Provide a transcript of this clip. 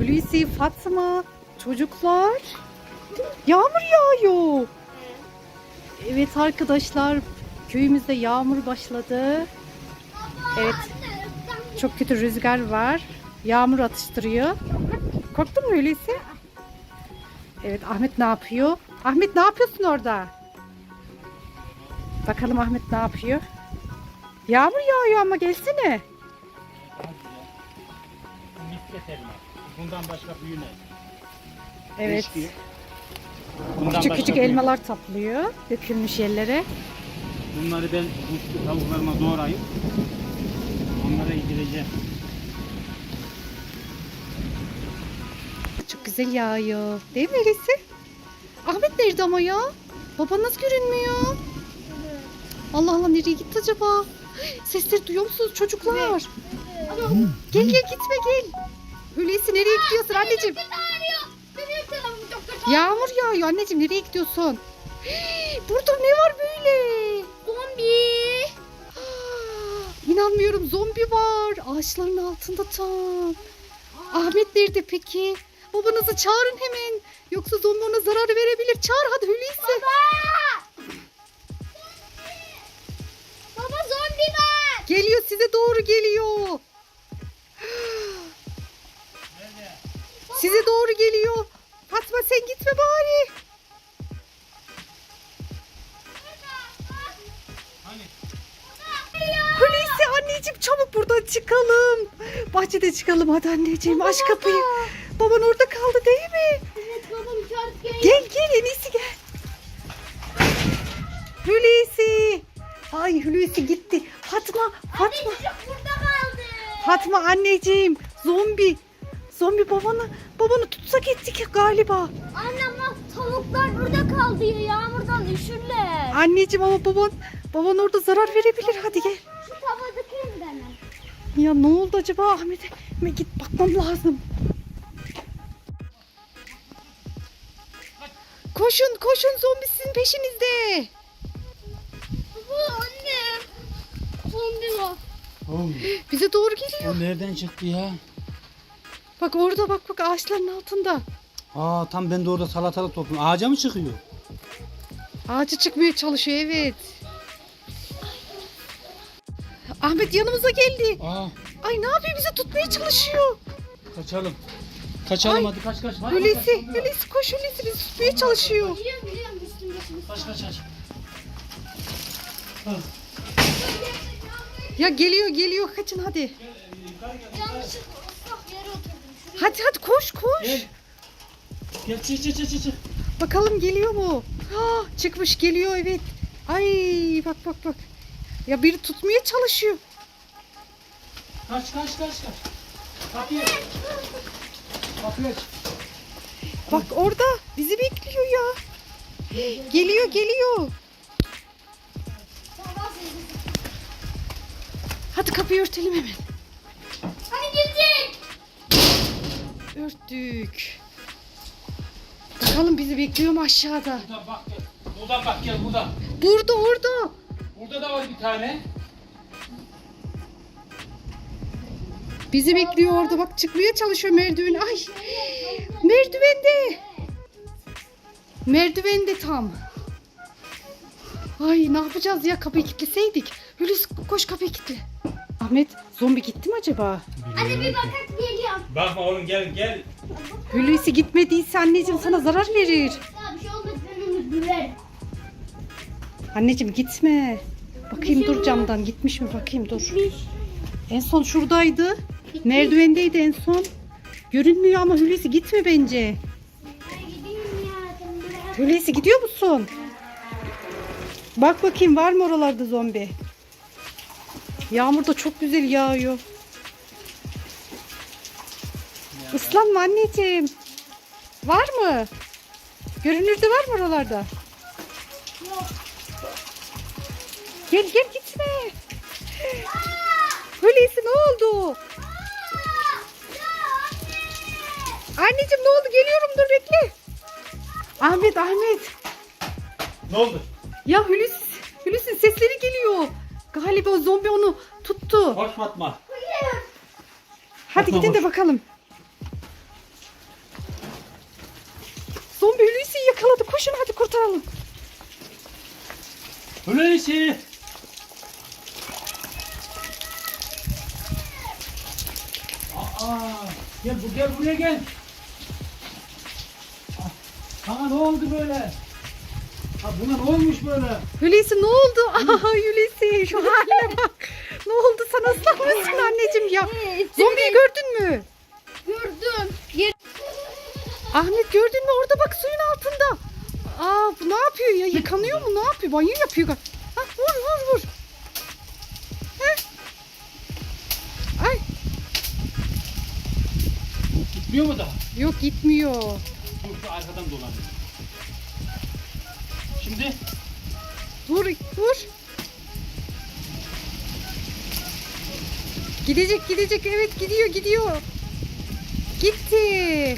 Hulusi, Fatma, çocuklar. Yağmur yağıyor. Evet arkadaşlar köyümüzde yağmur başladı. Evet çok kötü rüzgar var. Yağmur atıştırıyor. Korktun mu Hulusi? Evet Ahmet ne yapıyor? Ahmet ne yapıyorsun orada? Bakalım Ahmet ne yapıyor? Yağmur yağıyor ama gelsene. Misket elma. Bundan başka büyümez. Evet. Bundan Küçük küçük büyümez. elmalar topluyor. Dökülmüş yerlere. Bunları ben bu tavuklarıma doğrayıp onlara yedireceğim. Çok güzel yağıyor. Değil mi Hulusi? Ahmet nerede ama ya? Baba nasıl görünmüyor? Allah Allah nereye gitti acaba? Sesleri duyuyor musunuz çocuklar? Gel gel gitme gel. Hulusi nereye gidiyorsun anneciğim? Yağmur yağıyor anneciğim nereye gidiyorsun? Burada ne var böyle? Zombi. Ah, İnanmıyorum zombi var. Ağaçların altında tam. Ahmet nerede peki? Babanızı çağırın hemen. Yoksa zombi ona zarar verebilir. Çağır hadi Hulusi. Baba. Baba zombi var. Geliyor size doğru geliyor. Size doğru geliyor. Fatma sen gitme bari. Hani? Hulusi anneciğim çabuk buradan çıkalım. Bahçede çıkalım hadi anneciğim aç kapıyı. Baban orada kaldı değil mi? Evet babam şart gel. Gel gel en iyisi gel. Hulusi. Ay Hulusi gitti. Fatma Fatma. Çocuk burada kaldı. Fatma anneciğim zombi. Zombi babanı babanı tutsak ettik galiba. Annem bak tavuklar burada kaldı ya yağmurdan üşürler. Anneciğim ama baban baban orada zarar verebilir. Hadi gel. Şu tavadaki mi Ya ne oldu acaba Ahmet'e? Ahmet git bakmam lazım. Koşun koşun zombi sizin peşinizde. Bu anne. Zombi var. Bize doğru geliyor. O nereden çıktı ya? Bak orada bak bak ağaçların altında. Aa tam ben de orada salatalık topluyorum. Ağaca mı çıkıyor? Ağaca çıkmaya çalışıyor evet. Ahmet yanımıza geldi. Aa Ay ne yapıyor bizi tutmaya çalışıyor. kaçalım. Kaçalım Ay, hadi kaç kaç. Hadi, Hulusi, Hulusi koş Hulusi bizi tutmaya çalışıyor. Biliyorum biliyorum üstümde şimdi. Kaç kaç kaç. Ya geliyor geliyor kaçın hadi. Şuraya Hadi hadi koş koş. Gel. Gel çık çık çık çık. Bakalım geliyor mu? Ha, çıkmış geliyor evet. Ay bak bak bak. Ya biri tutmaya çalışıyor. Kaç kaç kaç kaç. Kapıyı aç. Kapıyı aç. Bak orada bizi bekliyor ya. Geliyor geliyor. Hadi kapıyı örtelim hemen. Hadi girecek. Örttük. Bakalım bizi bekliyor mu aşağıda? Buradan bak gel. Buradan bak gel buradan. Burada orada. Burada da var bir tane. Bizi bekliyor orada. Bak çıkmaya çalışıyor merdiven. Ay merdivende. Merdivende tam. Ay ne yapacağız ya kapıyı kilitleseydik. Hulusi koş kapıyı kilitle. Ahmet zombi gitti mi acaba? Hadi bir bakak geliyorum. Bakma oğlum gel gel. Hulusi gitmediyse anneciğim sana zarar verir. Daha bir şey olmaz güler. Anneciğim gitme. Bakayım dur camdan gitmiş mi bakayım dur. En son şuradaydı. Merdivendeydi en son. Görünmüyor ama Hulusi gitme bence. Ben ya. Hulusi gidiyor musun? Bak bakayım var mı oralarda zombi? Yağmur da çok güzel yağıyor. Islanma anneciğim. Var mı? Görünürde var mı oralarda? Gel gel gitme. Hulusi ne oldu? Anneciğim ne oldu? Geliyorum dur bekle. Ahmet Ahmet. Ne oldu? Ya Hulusi, Hulusi'nin sesleri geliyor. Galiba zombi onu tuttu. Koş Fatma. Hadi Fatma, gidin de bakalım. Koşun hadi kurtaralım. Hulusi. Aa, gel bu gel buraya gel. Ah, Sana ne oldu böyle? Ha buna ne olmuş böyle? Hulusi ne oldu? Aha Hulusi şu haline bak. ne oldu sana ıslanmışsın anneciğim ya. Zombiyi gördün mü? Gördüm. Ahmet gördün mü orada bak suyun altında. Aa bu ne yapıyor ya? Yıkanıyor mu? Ne yapıyor? Banyo yapıyor. Ha, vur vur vur. Heh. Ay Gitmiyor mu daha? yok gitmiyor. Dur şu arkadan dolanıyor. Şimdi Vur vur. Gidecek gidecek evet gidiyor gidiyor. Gitti.